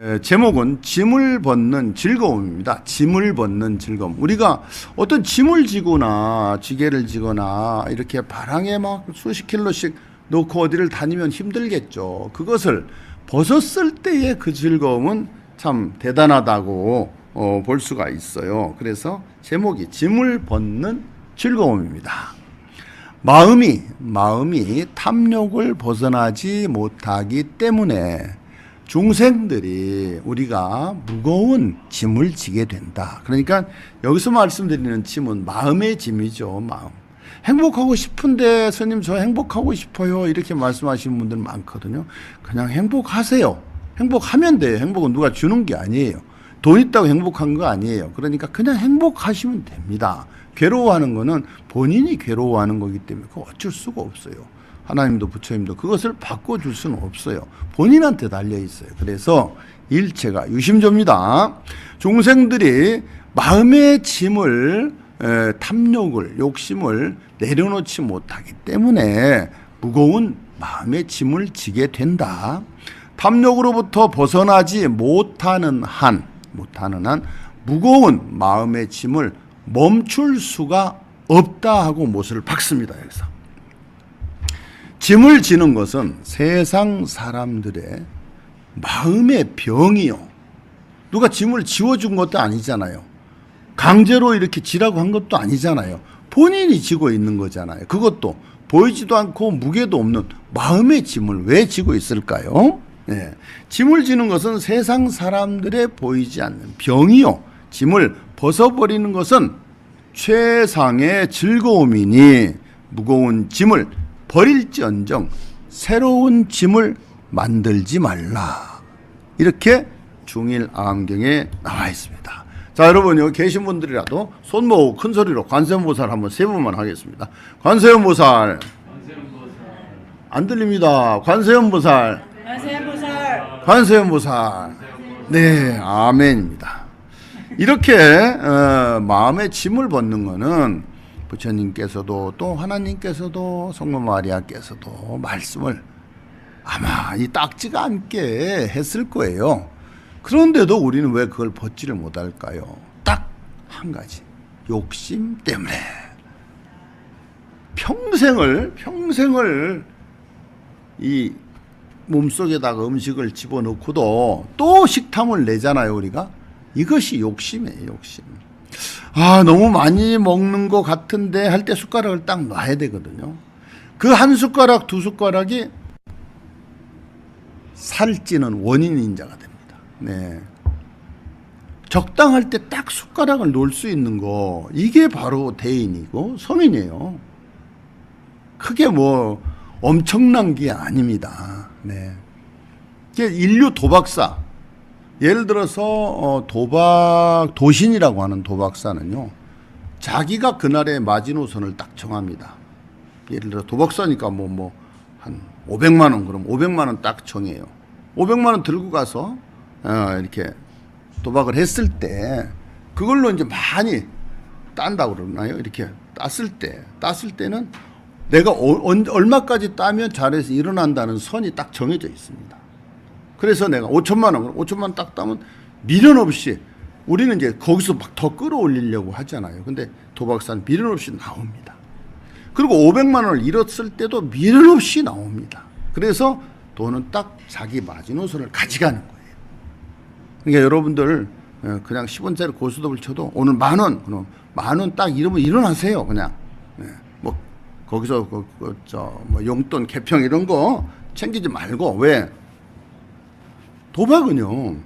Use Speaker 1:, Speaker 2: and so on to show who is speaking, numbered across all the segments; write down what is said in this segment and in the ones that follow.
Speaker 1: 에, 제목은 짐을 벗는 즐거움입니다. 짐을 벗는 즐거움. 우리가 어떤 짐을 지거나 지게를 지거나 이렇게 바랑에 막 수십 킬로씩 놓고 어디를 다니면 힘들겠죠. 그것을 벗었을 때의 그 즐거움은 참 대단하다고 어, 볼 수가 있어요. 그래서 제목이 짐을 벗는 즐거움입니다. 마음이 마음이 탐욕을 벗어나지 못하기 때문에 중생들이 우리가 무거운 짐을 지게 된다. 그러니까 여기서 말씀드리는 짐은 마음의 짐이죠. 마음. 행복하고 싶은데 스님 저 행복하고 싶어요. 이렇게 말씀하시는 분들 많거든요. 그냥 행복하세요. 행복하면 돼요. 행복은 누가 주는 게 아니에요. 돈 있다고 행복한 거 아니에요. 그러니까 그냥 행복하시면 됩니다. 괴로워하는 거는 본인이 괴로워하는 거기 때문에 그거 어쩔 수가 없어요. 하나님도 부처님도 그것을 바꿔줄 수는 없어요. 본인한테 달려 있어요. 그래서 일체가 유심조입니다. 중생들이 마음의 짐을 에, 탐욕을 욕심을 내려놓지 못하기 때문에 무거운 마음의 짐을 지게 된다. 탐욕으로부터 벗어나지 못하는 한 못하는 한 무거운 마음의 짐을 멈출 수가 없다 하고 못을 박습니다. 여기서 짐을 지는 것은 세상 사람들의 마음의 병이요. 누가 짐을 지워준 것도 아니잖아요. 강제로 이렇게 지라고 한 것도 아니잖아요. 본인이 지고 있는 거잖아요. 그것도 보이지도 않고 무게도 없는 마음의 짐을 왜 지고 있을까요? 예. 짐을 지는 것은 세상 사람들의 보이지 않는 병이요. 짐을 벗어버리는 것은 최상의 즐거움이니 무거운 짐을 버릴지언정 새로운 짐을 만들지 말라. 이렇게 중일 안경에 나와 있습니다. 자, 여러분 여기 계신 분들이라도 손 모으고 큰 소리로 관세음보살 한번 세 번만 하겠습니다. 관세음보살. 안 들립니다. 관세음보살.
Speaker 2: 관세음보살
Speaker 1: 관세음보살. 네, 아멘입니다. 이렇게 어, 마음의 짐을 벗는 것은 부처님께서도 또 하나님께서도 성모 마리아께서도 말씀을 아마 이 딱지가 않게 했을 거예요. 그런데도 우리는 왜 그걸 벗지를 못할까요? 딱 한 가지 욕심 때문에 평생을 평생을 이 몸속에다가 음식을 집어넣고도 또 식탐을 내잖아요, 우리가. 이것이 욕심이에요, 욕심. 아, 너무 많이 먹는 것 같은데 할 때 숟가락을 딱 놔야 되거든요. 그 한 숟가락, 두 숟가락이 살찌는 원인 인 자가 됩니다. 네. 적당할 때 딱 숟가락을 놓을 수 있는 거, 이게 바로 대인이고 서민이에요. 크게 뭐 엄청난 게 아닙니다. 네. 인류 도박사. 예를 들어서 어, 도박 도신이라고 하는 도박사는요. 자기가 그날의 마지노선을 딱 정합니다. 예를 들어 도박사니까 뭐 뭐 한 500만 원 그럼 500만 원 딱 정해요. 500만 원 들고 가서 어, 이렇게 도박을 했을 때 그걸로 이제 많이 딴다고 그러나요? 이렇게 땄을 때 땄을 때는 내가 어- 언- 얼마까지 따면 잘해서 일어난다는 선이 딱 정해져 있습니다. 그래서 내가 5천만 원, 5천만 원 딱 따면 미련 없이 우리는 이제 거기서 막 더 끌어올리려고 하잖아요. 근데 도박사는 미련 없이 나옵니다. 그리고 500만 원을 잃었을 때도 미련 없이 나옵니다. 그래서 돈은 딱 자기 마지노선을 가져가는 거예요. 그러니까 여러분들 어, 그냥 10원짜리 고스톱을 쳐도 오늘 만 원, 그럼 만 원 딱 이러면 일어나세요. 그냥 예, 뭐 거기서 그, 그, 저, 뭐 용돈, 개평 이런 거 챙기지 말고 왜 도박은요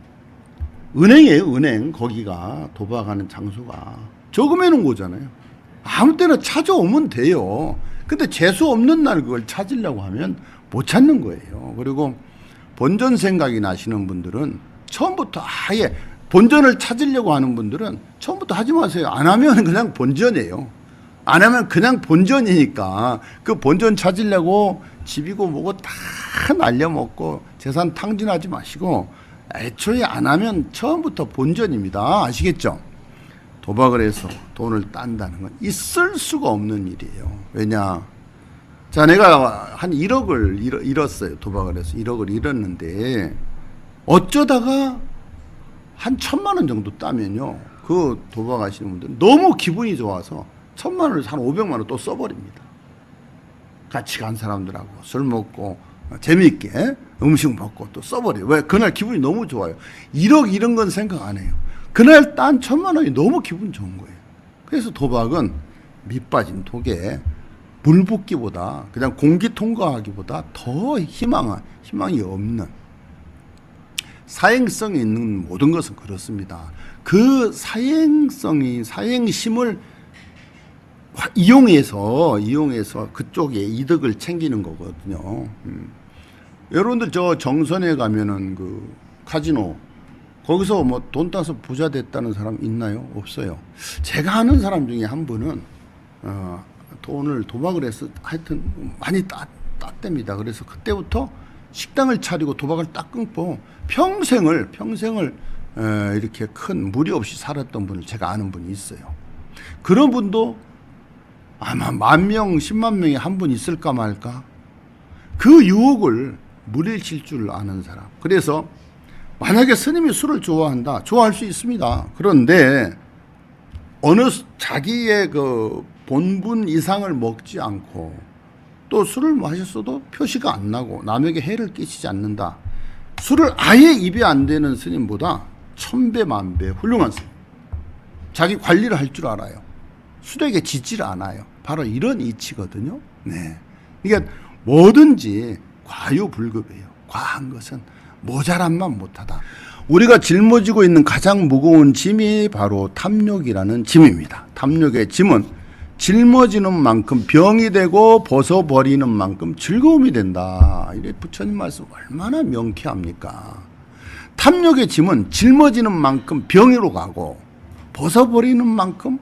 Speaker 1: 은행이에요 은행. 거기가 도박하는 장소가. 저금해 놓은 거잖아요. 아무 때나 찾아오면 돼요. 근데 재수 없는 날 그걸 찾으려고 하면 못 찾는 거예요. 그리고 본전 생각이 나시는 분들은 처음부터 아예 본전을 찾으려고 하는 분들은 처음부터 하지 마세요. 안 하면 그냥 본전이에요 안 하면 그냥 본전이니까 그 본전 찾으려고 집이고 뭐고 다 날려먹고 재산 탕진하지 마시고 애초에 안 하면 처음부터 본전입니다. 아시겠죠? 도박을 해서 돈을 딴다는 건 있을 수가 없는 일이에요. 왜냐? 자, 내가 한 1억을 잃었어요. 도박을 해서 1억을 잃었는데 어쩌다가 한 천만 원 정도 따면요. 그 도박하시는 분들은 너무 기분이 좋아서 천만 원을 한 오백만 원 또 써버립니다. 같이 간 사람들하고 술 먹고 재미있게 음식 먹고 또 써버려요. 왜? 그날 기분이 너무 좋아요. 1억 이런 건 생각 안 해요. 그날 딴 천만 원이 너무 기분 좋은 거예요. 그래서 도박은 밑 빠진 독에 물 붓기보다 그냥 공기 통과하기보다 더 희망한 희망이 없는 사행성이 있는 모든 것은 그렇습니다. 그 사행성이 사행심을 화- 이용해서 이용해서 그쪽에 이득을 챙기는 거거든요. 음. 여러분들 저 정선에 가면은 그 카지노 거기서 뭐 돈 따서 부자 됐다는 사람 있나요? 없어요. 제가 아는 사람 중에 한 분은 어, 돈을 도박을 해서 하여튼 많이 따, 땄답니다. 그래서 그때부터 식당을 차리고 도박을 딱 끊고 평생을 평생을 에, 이렇게 큰 무리 없이 살았던 분을 제가 아는 분이 있어요. 그런 분도 아마 만 명, 십만 명에 한분 있을까 말까. 그 유혹을 물리칠 줄 아는 사람. 그래서 만약에 스님이 술을 좋아한다, 좋아할 수 있습니다. 그런데 어느 수- 자기의 그 본분 이상을 먹지 않고 또 술을 마셨어도 표시가 안 나고 남에게 해를 끼치지 않는다. 술을 아예 입에 안 대는 스님보다 천배 만배 훌륭한 스님. 자기 관리를 할 줄 알아요. 술에게 지질 않아요. 바로 이런 이치거든요. 네. 그러니까 뭐든지 과유불급이에요. 과한 것은 모자란만 못하다. 우리가 짊어지고 있는 가장 무거운 짐이 바로 탐욕이라는 짐입니다. 탐욕의 짐은 짊어지는 만큼 병이 되고 벗어버리는 만큼 즐거움이 된다. 이래 부처님 말씀 얼마나 명쾌합니까? 탐욕의 짐은 짊어지는 만큼 병으로 가고 벗어버리는 만큼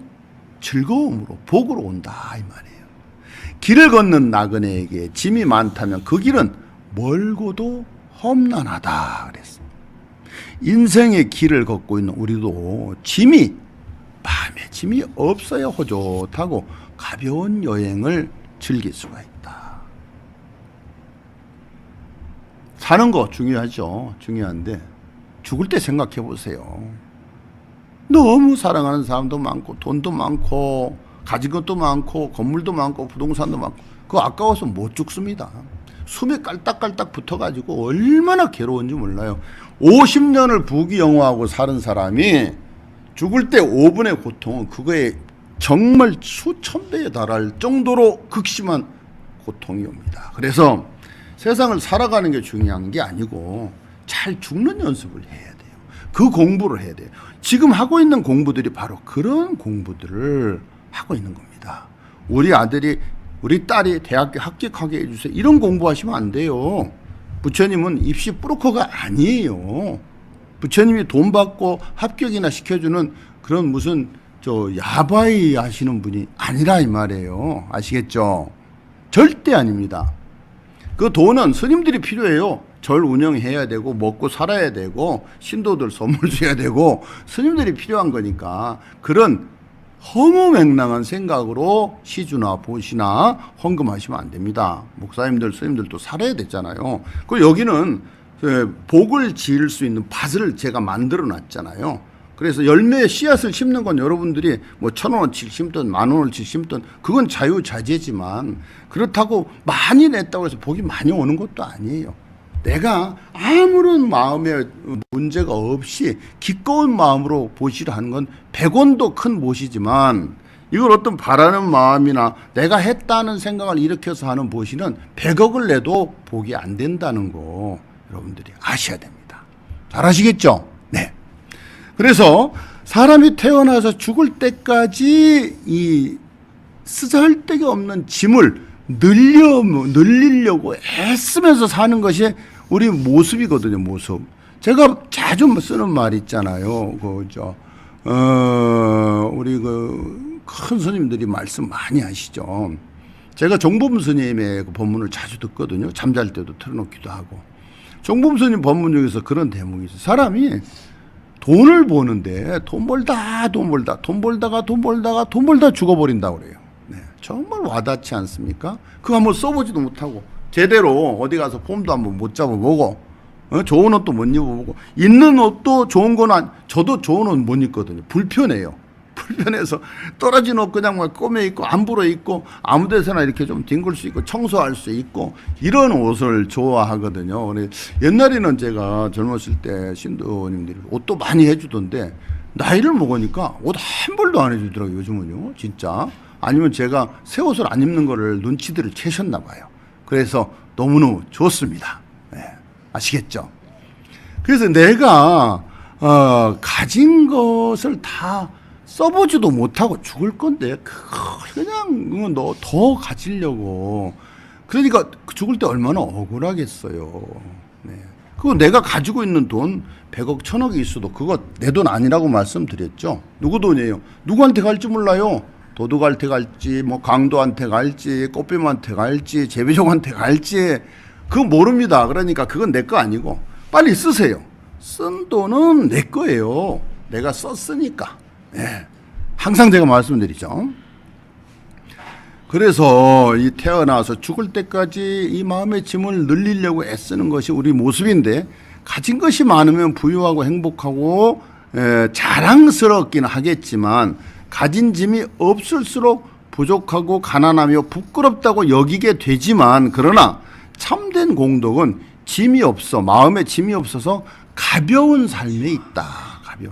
Speaker 1: 즐거움으로 복으로 온다 이 말이에요. 길을 걷는 나그네에게 짐이 많다면 그 길은 멀고도 험난하다 그랬어. 인생의 길을 걷고 있는 우리도 짐이 마음에 짐이 없어야 호젓하고 가벼운 여행을 즐길 수가 있다. 사는 거 중요하죠. 중요한데 죽을 때 생각해 보세요. 너무 사랑하는 사람도 많고 돈도 많고 가진 것도 많고 건물도 많고 부동산도 많고 그거 아까워서 못 죽습니다. 숨에 깔딱깔딱 붙어가지고 얼마나 괴로운지 몰라요. 50년을 부귀영화하고 사는 사람이 죽을 때 5분의 고통은 그거에 정말 수천 배에 달할 정도로 극심한 고통이 옵니다. 그래서 세상을 살아가는 게 중요한 게 아니고 잘 죽는 연습을 해야 돼요. 그 공부를 해야 돼요. 지금 하고 있는 공부들이 바로 그런 공부들을 하고 있는 겁니다. 우리 아들이 우리 딸이 대학교 합격하게 해주세요. 이런 공부하시면 안 돼요. 부처님은 입시 브로커가 아니에요. 부처님이 돈 받고 합격이나 시켜주는 그런 무슨 저 야바이 하시는 분이 아니라 이 말이에요. 아시겠죠? 절대 아닙니다. 그 돈은 스님들이 필요해요. 절 운영해야 되고 먹고 살아야 되고 신도들 선물 줘야 되고 스님들이 필요한 거니까 그런 허무맹랑한 생각으로 시주나 보시나 헌금하시면 안 됩니다. 목사님들 스님들도 살아야 되잖아요. 그 여기는 그 복을 지을 수 있는 밭을 제가 만들어 놨잖아요. 그래서 열매 씨앗을 심는 건 여러분들이 뭐 천 원어치 심든 만 원어치 심든 그건 자유자재지만 그렇다고 많이 냈다고 해서 복이 많이 오는 것도 아니에요. 내가 아무런 마음에 문제가 없이 기꺼운 마음으로 보시를 하는 건 100원도 큰 못이지만 이걸 어떤 바라는 마음이나 내가 했다는 생각을 일으켜서 하는 보시는 100억을 내도 복이 안 된다는 거 여러분들이 아셔야 됩니다. 잘 아시겠죠? 네. 그래서 사람이 태어나서 죽을 때까지 이 쓰잘데기 없는 짐을 늘려 늘리려고 애쓰면서 사는 것이 우리 모습이거든요, 모습. 제가 자주 쓰는 말 있잖아요. 그저 어, 우리 그 큰 스님들이 말씀 많이 하시죠. 제가 정범 스님의 그 법문을 자주 듣거든요. 잠잘 때도 틀어놓기도 하고. 정범 스님 법문 중에서 그런 대목이 있어요. 사람이 돈을 버는데 돈 벌다 돈 벌다 돈 벌다가 돈 벌다가 돈 벌다 죽어버린다 그래요. 네, 정말 와닿지 않습니까? 그거 한번 써보지도 못하고 제대로 어디 가서 폼도 한번 못 잡아보고 어? 좋은 옷도 못 입어보고 있는 옷도 좋은 건 아니. 저도 좋은 옷 못 입거든요. 불편해요. 불편해서 떨어진 옷 그냥 막 꼬매 입고 안부러 입고 아무 데서나 이렇게 좀 뒹굴 수 있고 청소할 수 있고 이런 옷을 좋아하거든요. 옛날에는 제가 젊었을 때 신도님들이 옷도 많이 해주던데 나이를 먹으니까 옷 한 벌도 안 해주더라고요. 요즘은요. 진짜. 아니면 제가 새 옷을 안 입는 거를 눈치들을 채셨나 봐요. 그래서 너무너무 좋습니다. 네. 아시겠죠? 그래서 내가 어, 가진 것을 다 써보지도 못하고 죽을 건데 그냥 너 더 가지려고 그러니까 죽을 때 얼마나 억울하겠어요. 네. 그거 내가 가지고 있는 돈 100억, 1000억이 있어도 그거 내 돈 아니라고 말씀드렸죠. 누구 돈이에요? 누구한테 갈지 몰라요. 도둑한테 갈지, 뭐 강도한테 갈지, 꽃뱀한테 갈지, 제비종한테 갈지 그거 모릅니다. 그러니까 그건 내 거 아니고 빨리 쓰세요. 쓴 돈은 내 거예요. 내가 썼으니까. 예. 항상 제가 말씀드리죠. 그래서 이 태어나서 죽을 때까지 이 마음의 짐을 늘리려고 애쓰는 것이 우리 모습인데 가진 것이 많으면 부유하고 행복하고 에, 자랑스럽긴 하겠지만 가진 짐이 없을수록 부족하고 가난하며 부끄럽다고 여기게 되지만 그러나 참된 공덕은 짐이 없어 마음에 짐이 없어서 가벼운 삶에 있다. 가벼.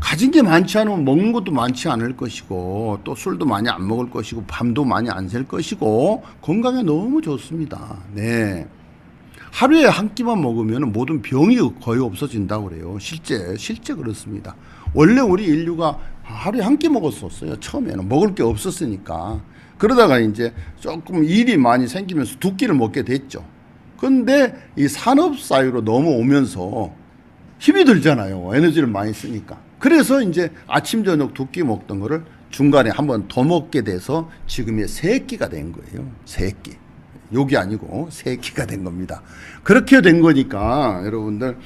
Speaker 1: 가진 게 많지 않으면 먹는 것도 많지 않을 것이고 또 술도 많이 안 먹을 것이고 밤도 많이 안샐 것이고 건강에 너무 좋습니다. 네. 하루에 한 끼만 먹으면 모든 병이 거의 없어진다고 그래요. 실제 실제 그렇습니다. 원래 우리 인류가 하루에 한 끼 먹었었어요. 처음에는 먹을 게 없었으니까. 그러다가 이제 조금 일이 많이 생기면서 두 끼를 먹게 됐죠. 근데 이 산업 사회로 넘어오면서 힘이 들잖아요. 에너지를 많이 쓰니까. 그래서 이제 아침 저녁 두 끼 먹던 거를 중간에 한 번 더 먹게 돼서 지금의 세 끼가 된 거예요. 세 끼. 욕이 아니고 세 끼가 된 겁니다. 그렇게 된 거니까 여러분들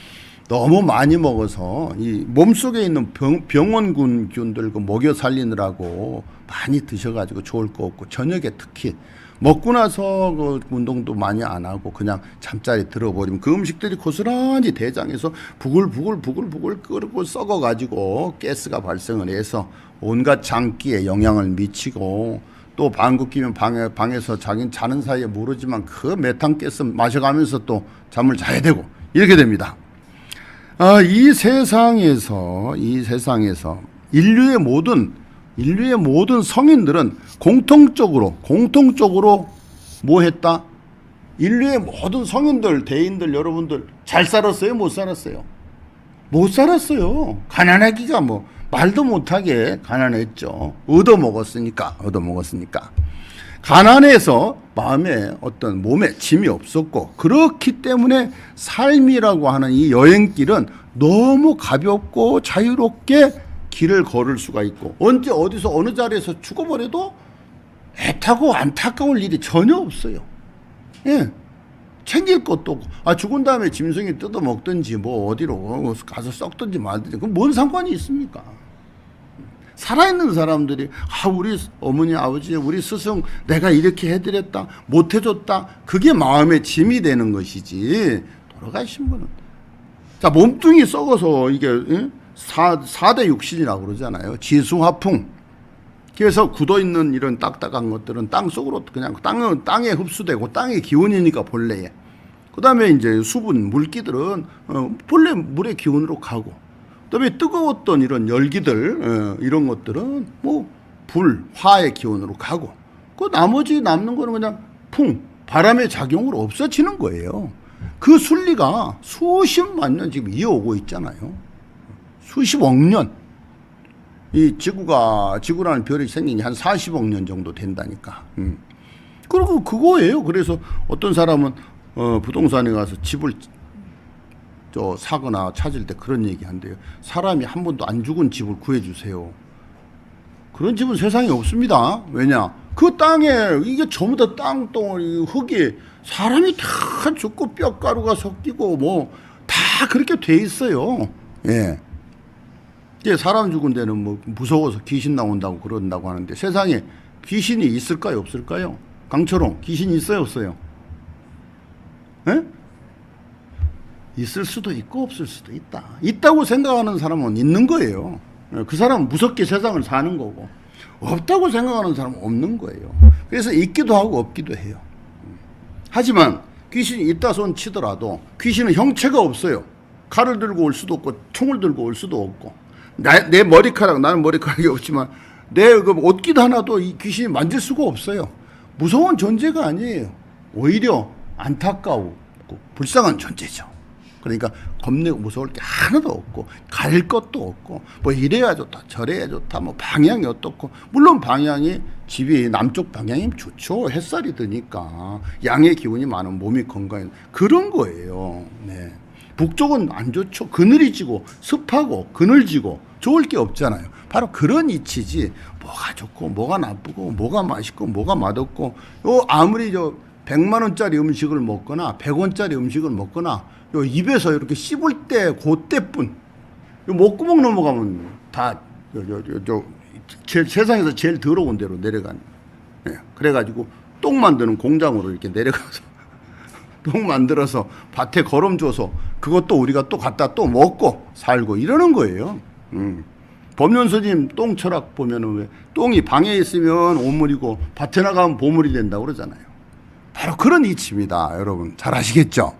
Speaker 1: 너무 많이 먹어서 이 몸속에 있는 병, 병원군 균들 그 먹여 살리느라고 많이 드셔가지고 좋을 거 없고 저녁에 특히 먹고 나서 그 운동도 많이 안 하고 그냥 잠자리 들어버리면 그 음식들이 고스란히 대장에서 부글부글 부글부글 끓고 썩어가지고 가스가 발생을 해서 온갖 장기에 영향을 미치고 또 방구 끼면 방에, 방에서 자기 자는 사이에 모르지만 그 메탄가스 마셔가면서 또 잠을 자야 되고 이렇게 됩니다. 아, 이 세상에서 이 세상에서 인류의 모든 인류의 모든 성인들은 공통적으로 공통적으로 뭐 했다? 인류의 모든 성인들 대인들 여러분들 잘 살았어요? 못 살았어요? 못 살았어요. 가난하기가 뭐 말도 못하게 가난했죠. 얻어 먹었으니까 얻어 먹었으니까 가난해서 마음에 어떤 몸에 짐이 없었고 그렇기 때문에 삶이라고 하는 이 여행길은 너무 가볍고 자유롭게 길을 걸을 수가 있고 언제 어디서 어느 자리에서 죽어버려도 애타고 안타까울 일이 전혀 없어요. 예. 챙길 것도 없고 아 죽은 다음에 짐승이 뜯어 먹든지 뭐 어디로 가서 썩든지 말든지 그건 뭔 상관이 있습니까? 살아있는 사람들이 아 우리 어머니 아버지 우리 스승 내가 이렇게 해드렸다 못해줬다. 그게 마음의 짐이 되는 것이지. 돌아가신 분은. 자 몸뚱이 썩어서 이게 응? 사, 4대 육신이라고 그러잖아요. 지수화풍. 그래서 굳어 있는 이런 딱딱한 것들은 땅 속으로 그냥 땅은 땅에 흡수되고 땅의 기운이니까 본래에. 그 다음에 이제 수분 물기들은 어, 본래 물의 기운으로 가고 그다음에 뜨거웠던 이런 열기들 어, 이런 것들은 뭐 불 화의 기운으로 가고 그 나머지 남는 거는 그냥 풍 바람의 작용으로 없어지는 거예요. 그 순리가 수십만 년 지금 이어오고 있잖아요. 수십억 년. 이 지구가 지구라는 별이 생긴 지한 40억 년 정도 된다니까. 음. 그리고 그거예요. 그래서 어떤 사람은 어, 부동산에 가서 집을 저 사거나 찾을 때 그런 얘기 한대요. 사람이 한 번도 안 죽은 집을 구해 주세요. 그런 집은 세상에 없습니다. 왜냐? 그 땅에 이게 전부 다 땅덩어리 흙이 사람이 다 죽고 뼈가루가 섞이고 뭐 다 그렇게 돼 있어요. 예. 이제 사람 죽은 데는 뭐 무서워서 귀신 나온다고 그런다고 하는데 세상에 귀신이 있을까요, 없을까요? 강철홍 귀신 있어요, 없어요? 예? 있을 수도 있고 없을 수도 있다. 있다고 생각하는 사람은 있는 거예요. 그 사람은 무섭게 세상을 사는 거고 없다고 생각하는 사람은 없는 거예요. 그래서 있기도 하고 없기도 해요. 하지만 귀신이 있다 손 치더라도 귀신은 형체가 없어요. 칼을 들고 올 수도 없고 총을 들고 올 수도 없고 나, 내 머리카락 나는 머리카락이 없지만 내 그 옷깃 하나도 이 귀신이 만질 수가 없어요. 무서운 존재가 아니에요. 오히려 안타까우고 불쌍한 존재죠. 그러니까 겁내고 무서울 게 하나도 없고 가릴 것도 없고 뭐 이래야 좋다 저래야 좋다 뭐 방향이 어떻고. 물론 방향이 집이 남쪽 방향이면 좋죠. 햇살이 드니까. 양의 기운이 많은 몸이 건강해. 그런 거예요. 네. 북쪽은 안 좋죠. 그늘이 지고 습하고 그늘지고 좋을 게 없잖아요. 바로 그런 이치지. 뭐가 좋고 뭐가 나쁘고 뭐가 맛있고 뭐가 맛없고. 요 아무리 저 100만 원짜리 음식을 먹거나 100원짜리 음식을 먹거나 요 입에서 이렇게 씹을 때 그때뿐 요 목구멍 넘어가면 다저저저 세상에서 제일 더러운 데로 내려가는 예, 그래가지고 똥 만드는 공장으로 이렇게 내려가서 똥 만들어서 밭에 거름 줘서 그것도 우리가 또 갖다 또 먹고 살고 이러는 거예요. 음. 법륜 스님 똥 철학 보면은 왜 똥이 방에 있으면 오물이고 밭에 나가면 보물이 된다고 그러잖아요. 바로 그런 이치입니다. 여러분 잘 아시겠죠?